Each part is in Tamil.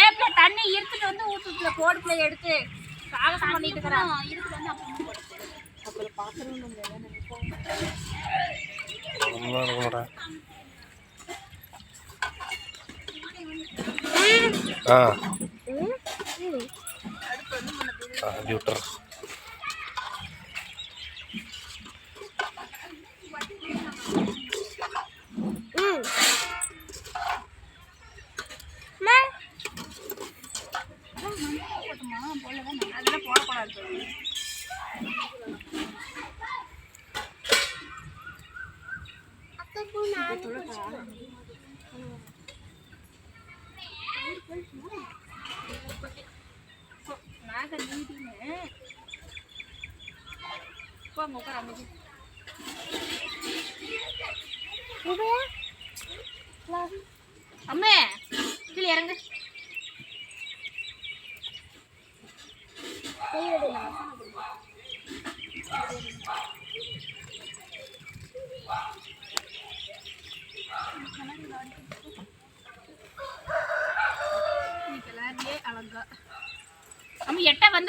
ஏப்ல தண்ணி இருத்துட்டு வந்து ஊத்துக்குள்ள கோடுக்குள்ள எடுத்து சாகசம் பண்ணிட்டு இருக்கிறான். இருக்குது வந்து அப்புறம் மாட்டேன் ஆ. ஆ, Kok mau keramik itu?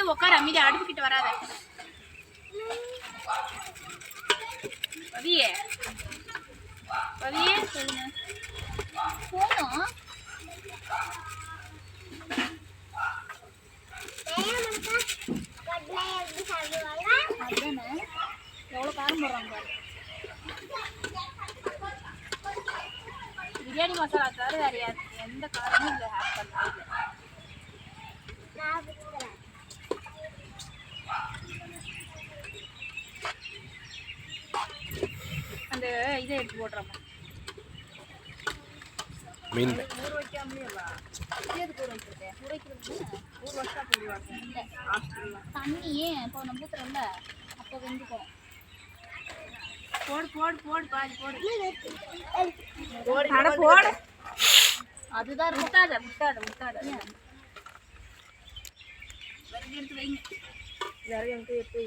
வந்து உட்கார அமைதி அடுப்புக்கிட்ட வராத. பதியே பதியே சொல்லுங்க. போனோம். எவ்வளோ காரம் போடுறாங்க பாரு. பிரியாணி மசாலா தவிர வேற எந்த காரமும் இல்லை ஆட் அந்த இதை எடுத்து போடுறோமா மீன். ஊற வைக்காமலே இல்ல எதுக்கு ஊற வைக்கிறது? ஊற வைக்கிறது ஊற வச்சா போடுவாங்க. இல்லை. தண்ணியே இப்போ நம்ம ஊத்துறோம்ல? அப்போ வெந்துக்கும். போடு போடு போடு பாதி போடு. அட போடு. அதுதான் முட்டாத முட்டாத முட்டாத. விறகு எடுத்து வைங்க. விறகு எடுத்து எடுத்து வை.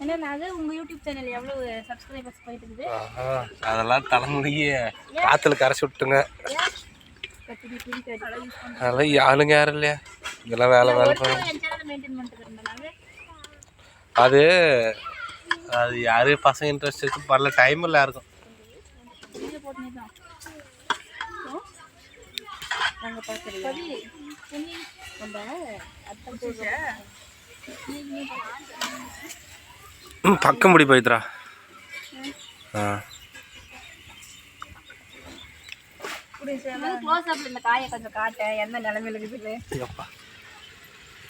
என்ன அது உங்கள் யூடியூப் சேனல் எவ்வளோ சப்ஸ்கிரைபர்ஸ் போயிட்டு இருக்குது ஆஹா, அதெல்லாம் தலைமுடிய காற்றுல கரைச்சி விட்டுங்க அதெல்லாம் ஆளுங்க யாரும் இல்லையா? இதெல்லாம் வேலை வேலை. அது அது யாரு பசங்க இன்ட்ரெஸ்ட் இருக்கு வரல டைம் இல்லை யாருக்கும். துணி நம்ம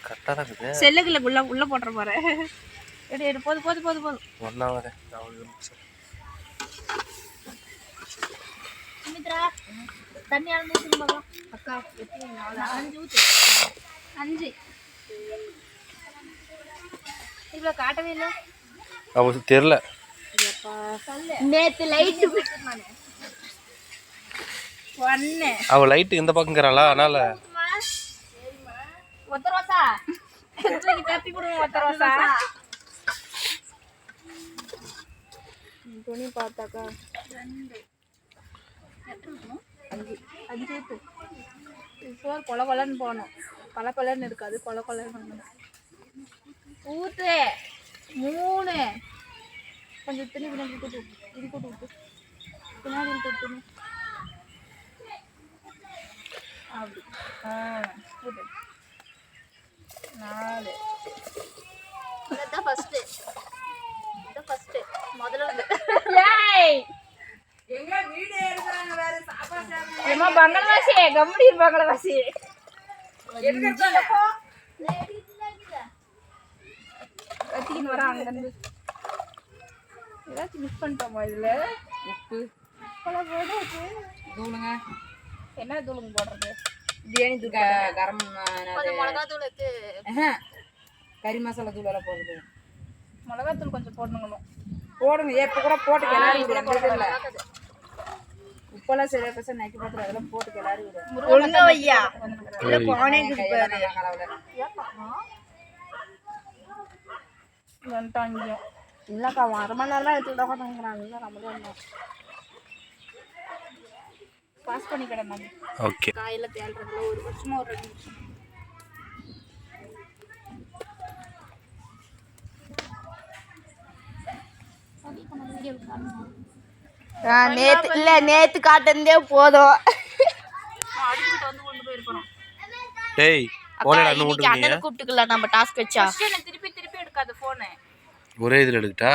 போடுற தான் இருக்குது. செல்லுக்குள்ள உள்ள உள்ள போட்டுற போற எடு எடு போது போது போது போதும் ஒன்றாவது சுமித்ரா தண்ணி அளந்து ஊற்றுங்க பார்க்கலாம் அக்கா எத்தனை நாலு அஞ்சு ஊற்று அஞ்சு. இவ்வளோ காட்டவே இல்லை. அவங்களுக்கு தெரில. நேத்து ஒன்று அவள் லைட்டு இந்த அதனால. தப்பி கொடுங்க ஒத்த ரோசா துணி பார்த்தாக்கா. ரெண்டு. அஞ்சு. அஞ்சு ஊத்து இது சோறு கொல கொலன்னு போகணும் கொல கொலன்னு இருக்காது கொல கொலன்னு ஊத்து. மூணு கொஞ்சம் துணி பின்னாடி கூட்டு இது கூட்டு விட்டு பின்னாடி விட்டு துணி அப்படி ஆ கூட்டு நாலு இதுதான் ஃபஸ்ட்டு இதுதான் ஃபஸ்ட்டு முதல்ல வந்து ஏய் ஏம்மா பங்களாவாசி கம்பெனி பங்களாவாசி கத்திக்கின்னு வரேன் அங்கேருந்து ஏதாச்சும் மிஸ் பண்ணிட்டோமா இதில் உப்பு பல போடு தூளுங்க என்ன தூளுங்க போடுறது பிரியாணி தூள் கரம் கொஞ்சம் மிளகா தூள் எடுத்து கறி மசாலா தூள் எல்லாம் போடுறது மிளகா தூள் கொஞ்சம் போடணுங்கணும் போடுங்க எப்போ கூட போட்டு கிளறி விடு எந்த இதில் உப்பெல்லாம் சரியா பசங்க நக்கி போட்டு அதெல்லாம் போட்டு கிளறி விடு ஒழுங்கா வையா கையெல்லாம் வந்துட்டாங்க. இல்லைக்கா அரை மணி நேரம் எடுத்துக்கிட்டா உட்காந்துக்கிறாங்க இல்லை நம்மளே இருந்தோம் பாஸ் பண்ணிக்கிட மேம் ஓகே காயில் தேடுறதுல ஒரு வருஷமா ஒரு ரெண்டு வருஷம். நேத்து இல்ல நேத்து காட்டுனதே போதும். டேய் ஓட்டு அண்ணனை கூப்பிட்டுக்கலாம் நம்ம டாஸ்க் வச்சா எனக்கு திருப்பி திருப்பி எடுக்காது ஃபோனு ஒரே இதில் எடுக்கிட்டா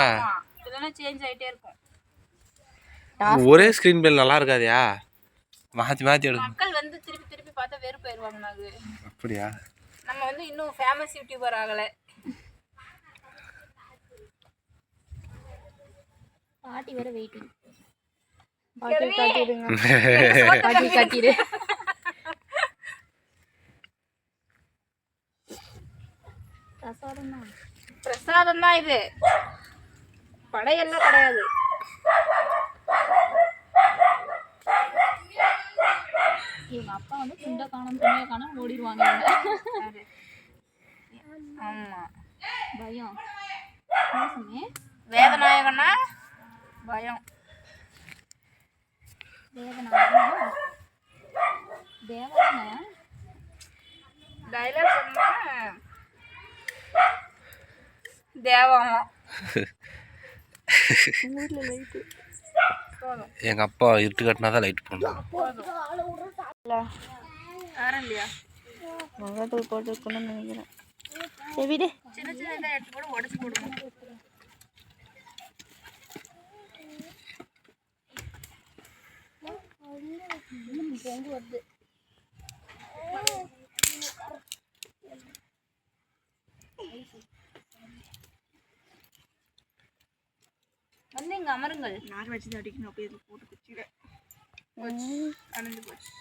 இல்லைன்னா சேஞ்ச் ஆகிட்டே இருக்கும். ஒரே ஸ்க்ரீன் பில் நல்லா இருக்காதியா? மாற்றி மாற்றி எடுக்கும் மக்கள் வந்து திருப்பி திருப்பி பார்த்தா வெறுப்பு போயிடுவாங்க நாகு அப்படியா? நம்ம வந்து இன்னும் ஃபேமஸ் யூடியூபர் ஆகலை. பாட்டி வேற வெயிட்டிங் பாட்டி காட்டிடுங்க. பாட்டி காட்டிடு. பிரசாதம் தான் பிரசாதம் தான் இது. படையெல்லாம் கிடையாது. இவங்க அப்பா வந்து துண்டை காணும் துணியை காணும் ஓடிடுவாங்க. ஆமா. பயம். வேதநாயகனா? பயம். தேவனாக தேவனான டைலாக் சொன்னா தேவம்? எங்கள் அப்பா இருட்டு கட்டினா தான் லைட் போடணும். முகத்துக்கு போட்டுருக்கணும்னு நினைக்கிறேன். சரி விடு. சின்ன சின்ன இதாக எடுத்து கூட உடச்சு போடுவோம் வந்து இங்க அமருங்கள். நார் வச்சு அடிக்கணும். அப்படியே இதில் போட்டு குச்சியில அணைஞ்சு போச்சு.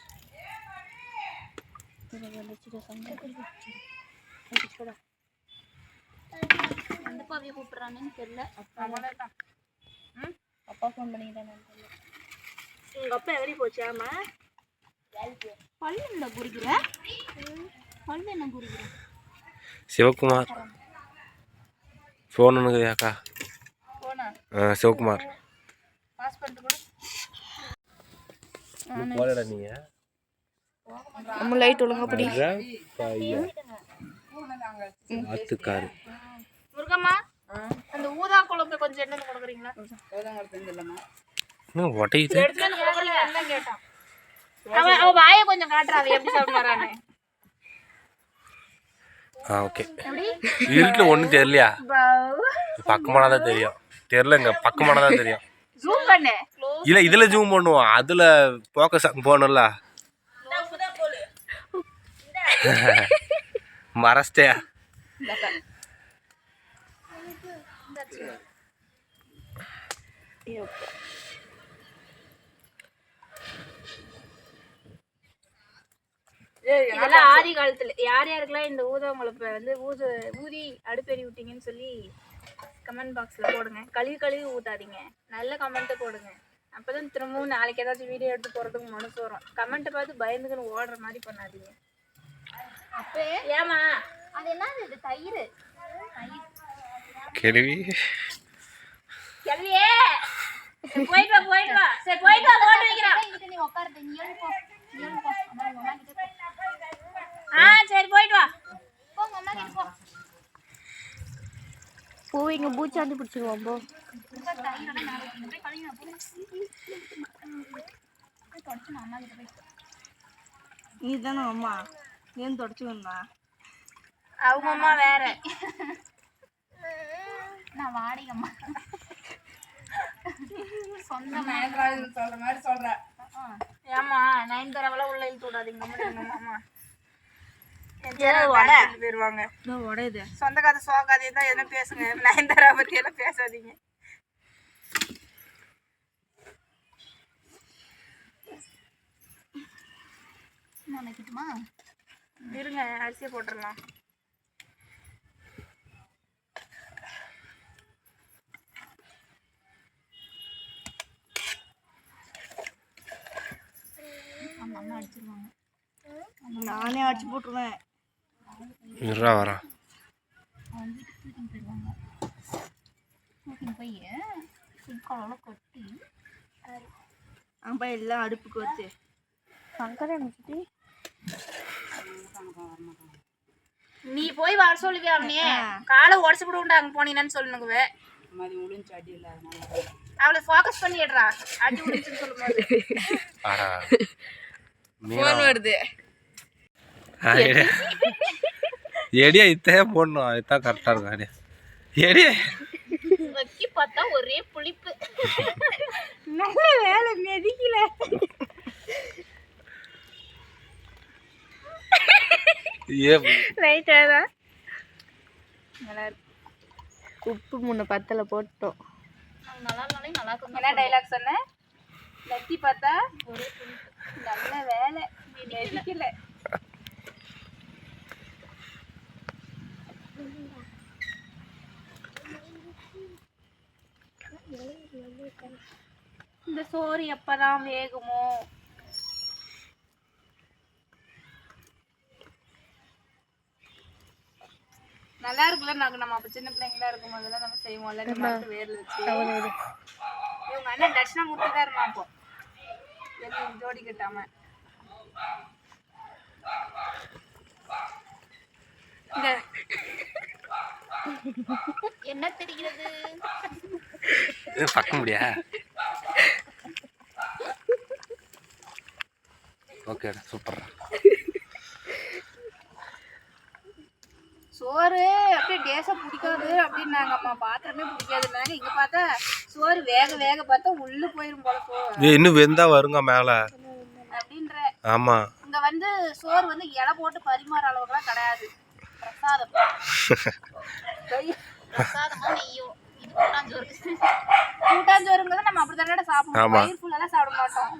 எந்த பாவியை கூப்பிட்றாங்கன்னு தெரியல. அப்பா ஃபோன் பண்ணிக்கிட்டேன் தெரியல உங்க அப்பா எவரி போச்சு ஆமா பல்லு என்ன குறிக்கிற பல்லு என்ன குறிக்கிற சிவகுமார். ஃபோன் போனா சிவகுமார். நம்ம லைட் ஒழுங்கா பிடி. ஆத்துக்காரு. முருகம்மா அந்த ஊதா குழம்பு கொஞ்சம் என்னன்னு கொடுக்குறீங்களா இன்னும் உடையுது? எடுத்துன்னு கேட்டான் அவன் அவன் வாயை கொஞ்சம் காட்டுறான் அவன் எப்படி சாப்பிடுறான்னு ஆ ஓகே. இருட்டில் ஒன்றும் தெரியலையா? பக்கமானதா தான் தெரியும். தெரிலங்க பக்கமானதா தான் தெரியும். ஜூம் பண்ணு. இல்லை இதில் ஜூம் பண்ணுவோம். அதில் ஃபோக்கஸ் போகணும்ல. மறச்சிட்டியா? இதெல்லாம் ஆதி காலத்துல யார் யாருக்கெல்லாம் இந்த ஊதா குழப்பை வந்து ஊது ஊதி அடுப்பெறி விட்டீங்கன்னு சொல்லி கமெண்ட் பாக்ஸ்ல போடுங்க. கழுவி கழுவி ஊத்தாதீங்க. நல்ல கமெண்ட்டை போடுங்க. அப்பதான் திரும்பவும் நாளைக்கு ஏதாச்சும் வீடியோ எடுத்து போறதுக்கு மனசு வரும். கமெண்ட்டை பார்த்து பயந்துக்குன்னு ஓடுற மாதிரி பண்ணாதீங்க. ஏமா அது என்னது இது? தயிர். கிளவியே சரி, போயிட்டு வா போயிட்டு வா. சரி போயிட்டு வா போட்டு வைக்கிறேன் நீ உட்காருது நீ போ. போ. போ. ஆ சரி போயிட்டு வா. போ அம்மா கிட்ட போ. பூ இங்க பூச்சாண்டி பிடிச்சிருவோம் போ. நீ தானே அம்மா? ஏன் தொடச்சு வந்தா அவங்க அம்மா வேற. நான் வாடகைம்மா சொல்ற மாதிரி. சொல்ற ஏமா நயன்தாராவெல்லாம் உள்ள இழுத்து விடாதீங்க. அம்மா. போயிருவாங்க. சொந்த கதை சோக கதையை தான் எதுவும் பேசுங்க. நயன்தாரா பத்தி எல்லாம் பேசாதீங்க நினைக்கட்டுமா இருங்க அரிசியை போட்டுடலாம். அம்மா அடிச்சிருவாங்க. நானே அடிச்சு போட்டுருவேன். சிக்காலாம் கொட்டி அப்ப எல்லாம் அடுப்புக்கு வச்சு. சங்கரன் சுத்தி நீ போய் வர சொல்லுவியா அவனே காலை உடச்சு விடுண்டா அங்க போனீங்கன்னு சொல்லுங்க அவளை ஃபோக்கஸ் பண்ணிடுறா. அடி விடுச்சுன்னு சொல்லும்போது. ஃபோன் வருது. எடியா இத்தையே போடணும். இதுதான் கரெக்டாக இருக்கும் அடியா. எடியே வைக்கி பார்த்தா ஒரே புளிப்பு. நல்ல வேலை மெதிக்கல. ஏ ரைட்டா உப்பு முன்ன பத்தல போட்டோம். நல்லா இருந்தாலும் நல்லா என்ன டைலாக் சொன்ன? லத்தி பார்த்தா ஒரு நல்ல வேலை. மெதிக்கல. சோறு எப்பதான் வேகுமோ? நல்லா இருக்குல்ல நாங்க நம்ம அப்ப சின்ன பிள்ளைங்களா இருக்கும் போதெல்லாம் நம்ம செய்வோம்ல இந்த மரத்து வேர்ல வச்சு. இவங்க அண்ணன் தட்சிணாமூர்த்தி தான் இருந்தான் அப்போ எதுவும் ஜோடி கட்டாம. இந்த என்ன தெரிகிறது? பார்க்க முடியா? ஓகேடா சூப்பர் சோறு அப்படியே டேஸா பிடிக்காது அப்படின்னாங்க. அம்மா பாத்திரமே பிடிக்காதுன்னாங்க இங்க பார்த்தா சோறு வேக வேக பார்த்தா உள்ள போயிரும் போல சோறு. இன்னும் வெந்தா வருங்க மேலே. அப்படின்ற. ஆமாம் இங்க வந்து சோறு வந்து இலை போட்டு பரிமாற அளவுக்குலாம் கிடையாது. பிரசாதம். கை- பிரசாதமா நெய்யும். கூட்டாஞ்சோறுங்கிறது நம்ம அப்படி தானே சாப்பிடுவோம் ஆமா. பயிர் ஃபுல்லாலாம் சாப்பிட மாட்டோம்.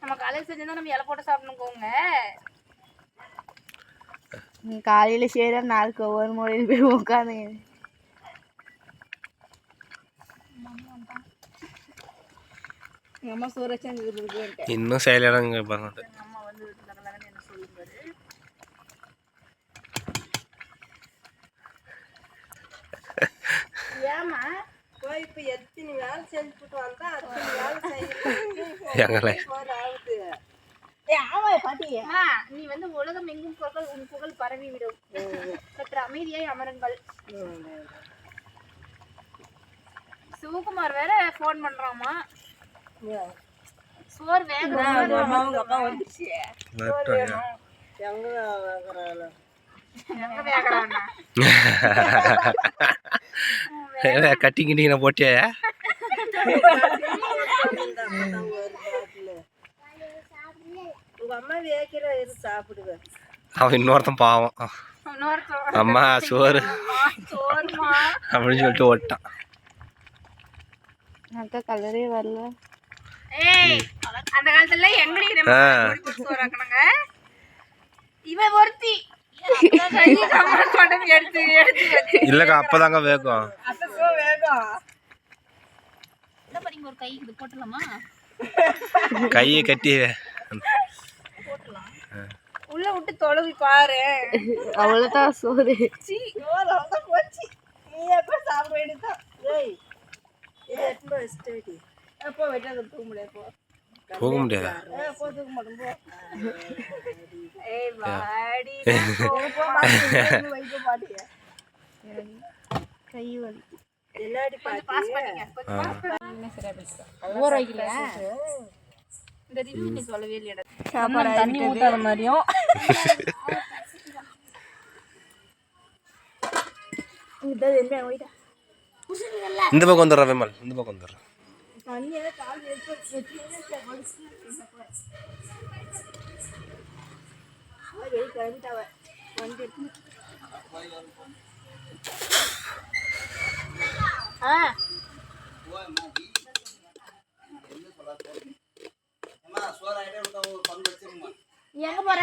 நம்ம காலையில் செஞ்சிருந்தா நம்ம இலை போட்டு சாப்பிடணுங்கோங்க காலையில செய்யற நாளுக்கு ஒவ்வொரு முறையில் போய் உட்காந்து இன்னும் செயலாங்க பாருங்க அம்மா வந்து லகலகன்னு என்ன சொல்லுங்காரு ஏமா போய் இப்ப எத்தனை வேலை செஞ்சுட்டு வந்தா அத்தனை வேலை ஆ, நீ வந்து உலகம் எங்கும் புகழ் உன் புகழ் பரவி விடும் சற்று அமைதியாய் அமருங்கள். சிவகுமார் வேற ஃபோன் பண்றாமா? சோறு வேக எங்க எங்க வேகறானா கட்டி கிட்டிங்க போட்டியா? உங்க அம்மா வேக்கிற இரு சாப்பிடுவேன் அவன் இன்னொருத்தன் பாவம். அம்மா சோறு. சோறுமா அப்படின்னு சொல்லிட்டு ஓட்டான். கலரே வரல. ஏய் அந்த காலத்துல ஆக்கணுங்க இவன் ஒருத்தி. இல்லைக்கா அப்போதாங்க வேகும். அப்போ வேகம் என்ன படிங்க ஒரு கை இது போட்டுலாமா கையை கட்டி உள்ள விட்டு தொழுவி பாரு. அவ்வளோதான் சோறு. போச்சு. நீ எப்போ சாப்பிட வேண்டியதான் எப்போ வெட்டாத முடியாது போ போக முடியாது தண்ணி ஊத்தாத மாதிரியும் இந்த பக்கம் வந்துடுறேன் விமல் இந்த பக்கம் வந்துடுறேன் எங்க போற?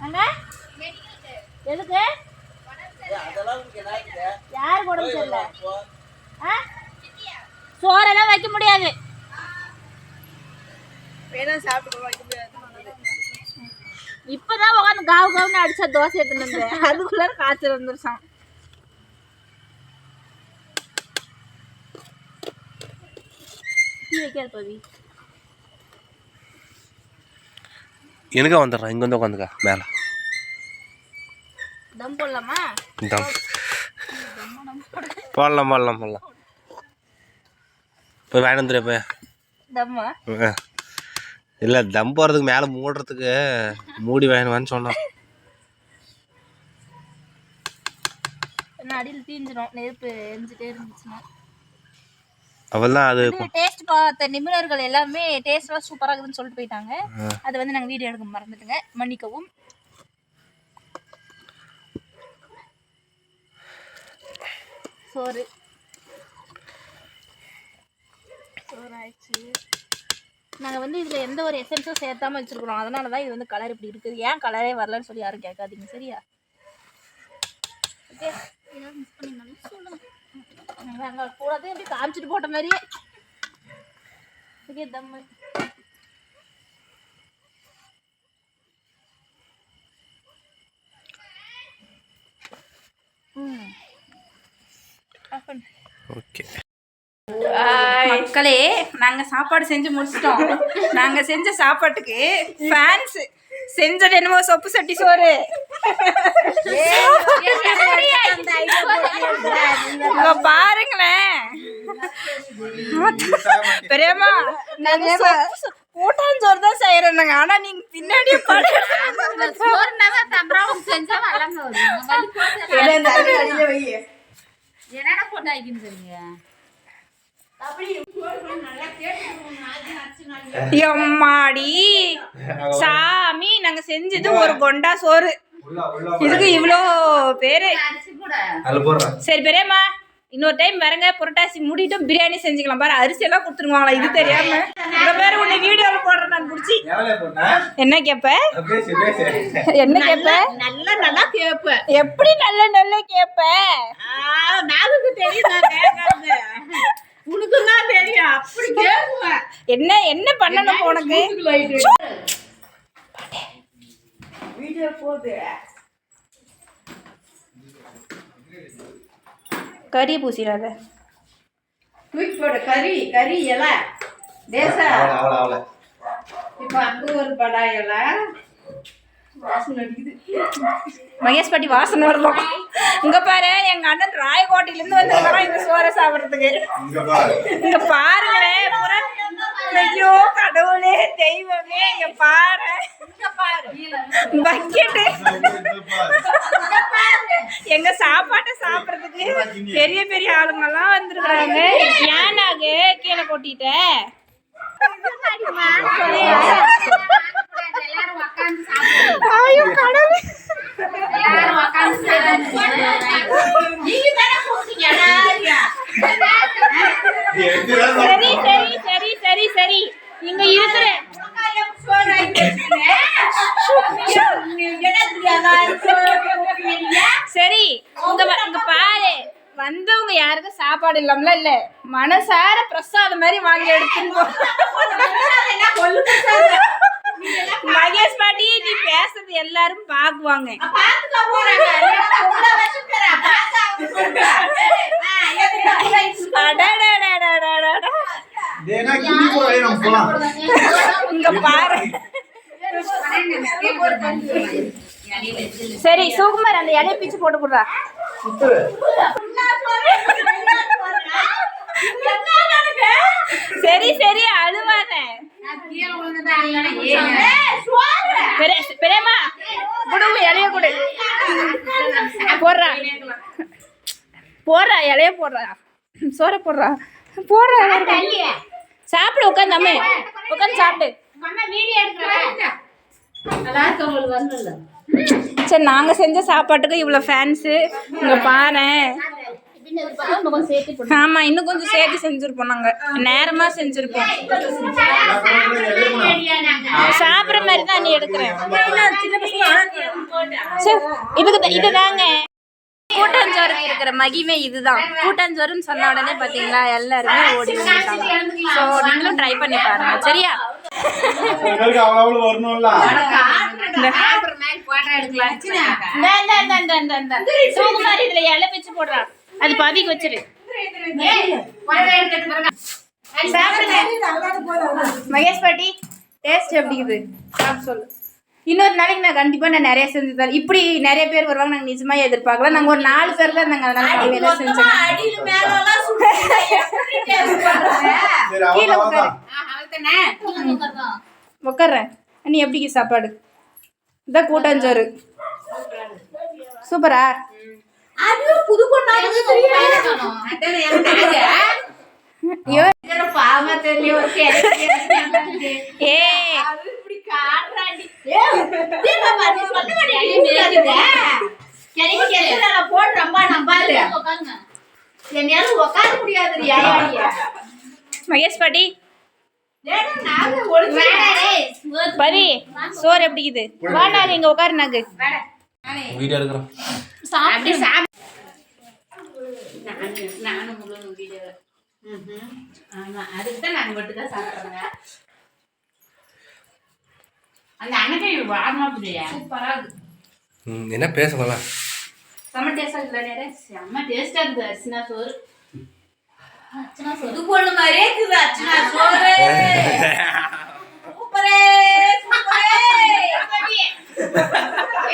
அங்க? எதுக்கு? யாருக்கு உடம்பு சரியில்லை? ஆ? சோறெல்லாம் வைக்க முடியாது. இப்பதான் உட்காந்து காவு காவுன்னு அடிச்சா தோசை எடுத்துன்னு வந்தேன் அதுக்குள்ள காய்ச்சல் வந்துருச்சான் எனக்கு வந்துடுறேன் இங்கே வந்து உட்காந்துக்க மேலே. தம் போடலாமா? போடலாம் போடலாம் போடலாம். போய் வாங்கி வந்துடு போய். தம்மா? இல்லை தம் போகிறதுக்கு மேலே மூடுறதுக்கு மூடி சொன்னான். என்ன அடியில் தீஞ்சிரும். நெருப்பு எரிஞ்சிட்டே இருந்துச்சுன்னா. அவள் தான் அது டேஸ்ட் பார்த்த நிபுணர்கள் எல்லாமே டேஸ்ட்லாம் சூப்பராக இருக்குதுன்னு சொல்லிட்டு போயிட்டாங்க. அதை வந்து நாங்கள் வீடியோ எடுக்க மறந்துட்டுங்க. மன்னிக்கவும். சோறு சோறு ஆயிடுச்சு நாங்கள் வந்து இதில் எந்த ஒரு எசன்ஸும் சேர்த்தாம வச்சுருக்குறோம். அதனால தான் இது வந்து கலர் இப்படி இருக்குது. ஏன் கலரே வரலன்னு சொல்லி யாரும் கேட்காதீங்க. சரியா? ஓகே ஏதாவது மிஸ் பண்ணியிருந்தாலும் சொல்லுங்கள் நாங்கள் கூடதே இப்படி காமிச்சிட்டு போட்ட மாதிரியே. ஓகே தம்மு ம் ஓகே மக்களே நாங்க சாப்பாடு செஞ்சு முடிச்சிட்டோம். நாங்க செஞ்ச சாப்பாட்டுக்கு ஃபேன்ஸ் செஞ்சது என்னமோ சொப்பு சட்டி சோறு. பாருங்களேன். பெரியம்மா நாங்க சொப்பு சோ- கூட்டாஞ்சோறு தான் செய்யறோம் ஆனா நீங்க வரும் என்னடா போட்டு ஆகின்னு சொல்லுங்க எம்மாடி சாமி நாங்க செஞ்சது ஒரு கொண்டா சோறு. இதுக்கு இவ்வளோ பேரு. சரி பெரியம்மா இன்னொரு டைம் வரங்க. புரட்டாசி மூடிட்டும் பிரியாணி செஞ்சுக்கலாம். பாரு அரிசி எல்லாம் கொடுத்துருவாங்களா இது தெரியாம. இந்த பேர் உன்னை வீடியோல போடுறேன் நான் குடிச்சி. என்ன கேப்ப? என்ன கேப்ப? நல்லா நல்லா கேட்பேன் எப்படி நல்ல நல்ல கேப்ப? நாளுக்கு தெரியும் உனக்கு தான் தெரியும். அப்படி கேட்குவேன் என்ன என்ன பண்ணணும் உனக்கு? வீடியோ போகுது கறி பூசிடாத. தூக்கி போடு. கறி கறி இலை. தேசா இப்போ அங்கே ஒரு படா இலை. வாசனை அடிக்குது. மகேஷ் பாட்டி வாசனை வரலாம் இங்க பாரு எங்க அண்ணன் ராயக்கோட்டையில இருந்து வந்திருக்கான் இந்த சோறை சாப்பிடுறதுக்கு. இங்க பாருங்களேன் புற- ஐயோ கடவுளே தெய்வமே இங்க பாரு. பக்கெட்டு. எங்க சாப்பாட்டை சாப்பிடுறதுக்கு பெரிய பெரிய ஆளுங்க எல்லாம் வந்திருக்காங்க ஏனாக கீழே கொட்டிட்ட? ஐயோ கடவுளே எல்லாரும் உட்காந்து நீங்க தானே எல்லாரையும். சரி சரி சரி சரி சரி இங்க இருக்கிற. சரி உங்க இங்க பாரு வந்தவங்க யாருக்கும் சாப்பாடு இல்லாமல இல்ல மனசார பிரசாதம் மாதிரி வாங்கி எடுத்துன்னு போ? மகேஷ் பாட்டி நீ பேசுறது எல்லாரும் பாக்குவாங்க. சரி சுகுமார் அந்த இலைய பிச்சு போட்டு கொடுறா சரி சரி அழுவாத பெரியம்மா குடு இலைய கொடு. போடுறா. போடுறா இலைய போடுறா. சோற போடுறா. போடுறா சாப்பிடு உட்காந்து அம்மே. உட்காந்து சாப்பிடு. சரி நாங்கள் செஞ்ச சாப்பாட்டுக்கு இவ்வளோ ஃபேன்ஸு இங்க பாரு ஆமா இன்னும் கொஞ்சம் சேர்த்து செஞ்சிருப்போம் நாங்க. நேரமா செஞ்சிருப்போம். சாப்பிடுற மாதிரி தான் நீ எடுக்கிறேன். இதுக்கு இதுதாங்க கூட்டாஞ்சோறுக்கு இருக்கிற மகிமை இதுதான். கூட்டாஞ்சோறுன்னு சொன்ன உடனே பாத்தீங்களா எல்லாருமே ஓடி ஸோ நீங்களும் ட்ரை பண்ணி பாருங்க சரியா? இந்த, இந்த, இந்த, இந்த, இந்த, இதுல இலை பிச்சு போடுறான். அது பாதிக்கு வச்சிரு. சாப்பிடுங்க மகேஷ் பாட்டி டேஸ்ட் எப்படி இருக்குது சாப்பிட்டு சொல்லு. இன்னொரு நாளைக்கு நான் கண்டிப்பா நான் நிறைய செஞ்சு தரேன். இப்படி நிறைய பேர் வருவாங்க நாங்க நிஜமா எதிர்பார்க்கல. நாங்க ஒரு நாலு பேர் தான் இருந்தாங்க அதனால செஞ்சோம் உட்கார்றேன். நீ எப்படி சாப்பாடு? இதான் கூட்டாஞ்சோறு. சூப்பரா? ஐயோ. ஏ. மகேஷ் பாட்டி. பரி சோறு எப்படி இருக்குது? வாடா இங்க உட்காரு நாக்கு. வீடியோ எடுக்கிறோம். நானும் முழு வீடியோ ஆமா அதுக்கு தான் நாங்க மட்டும் தான் சாப்பிட்றோங்க. அந்த இருக்கு. என்ன செம்ம டேஸ்டா இருக்குல்ல நேரே. செம்ம டேஸ்டா இருக்குது அரிசினா சோறு. அர்ச்சனா மாதிரியே இருக்குது அர்ச்சனா சோறு. சூப்பரே சூப்பரே.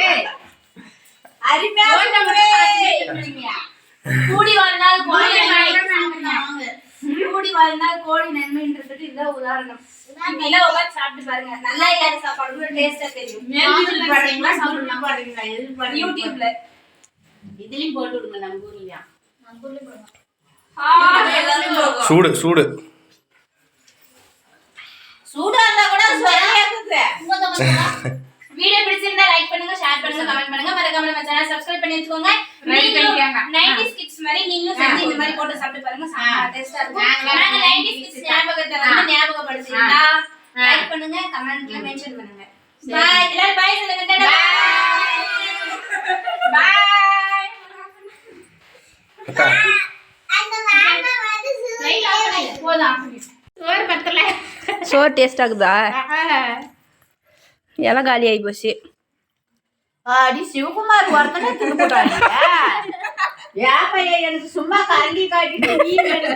ஏய், அருமையா சூப்பரே. கூடி நன்மை. வாங்க. கூடி வாழ்நாள் கோடி நன்மைன்றதுக்கு இதுதான் உதாரணம். சாப்பிட்டு பாருங்க. நல்லா இல்லாத சாப்பாடு டேஸ்டா தெரியும்? யூடியூப்ல இதுலயும் போட்டு விடுங்க நம்ம ஊர்லயா? சூடு சூடு. சூடா இருந்தா கூட வீடியோ பிடிச்சிருந்தா லைக் பண்ணுங்க ஷேர் பண்ணுங்க கமெண்ட் பண்ணுங்க. மறக்காம நம்ம சேனல் சப்ஸ்கிரைப் பண்ணி வச்சுக்கோங்க. நைன்டிஸ் கிட்ஸ் மாதிரி நீங்களும் செஞ்சு இந்த மாதிரி போட்டு சாப்பிட்டு பாருங்க செம்ம டேஸ்டா இருக்கும். நாங்க நைன்டிஸ் கிட்ஸ் ஞாபகத்தை வந்து ஞாபகப்படுத்திருந்தா லைக் பண்ணுங்க கமெண்ட்ல மென்ஷன் பண்ணுங்க. பாய் எல்லாரும் பாய் சொல்லுங்க பாய் போதும் சோறு பத்தல. சோறு டேஸ்ட் ஆகுதா? எல்லாம் காலி ஆகி போச்சு அடி சிவகுமார் ஒருத்தனே தின்னு போட்டாங்க. ஏன் பையன் எனக்கு சும்மா கரண்டி காட்டிட்டு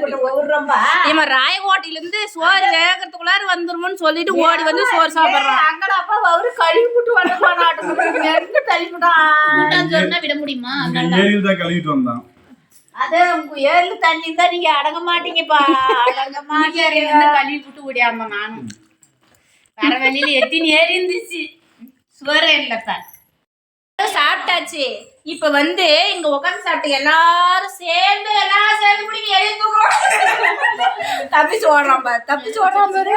போட்டு ஒவ்வொரும்பா இவன் ராயகோட்டையில இருந்து சோறு வேகறதுக்குள்ளார வந்துருமோன்னு சொல்லிட்டு ஓடி வந்து சோறு சாப்பிடுறான். அங்கடப்பா அவரு கழுவி போட்டு வரப்பா நாட்டு எங்க தள்ளிவிட்டான் கூட்டாஞ்சோறுனா விட முடியுமா? இங்க ஏரியில் தான் கழுவிட்டு வந்தான். அது உங்க ஏர்ல தண்ணி தான் நீங்க அடங்க மாட்டீங்கப்பா. அடங்க மாட்டீங்க. கழுவி போட்டு ஓடியாம நானும். வர எத்தினி ஏறி இருந்துச்சு? சோறே இல்லப்பா. சாப்பிட்டாச்சு. இப்ப வந்து இங்க உட்காந்து சாப்பிட்டு எல்லாரும் சேர்ந்து எல்லாரும் சேர்ந்து முடிங்க எழுதி தூக்குறோம் தப்பிச்சு ஓடுறான் பாரு தப்பிச்சு ஓடுறான் பாரு.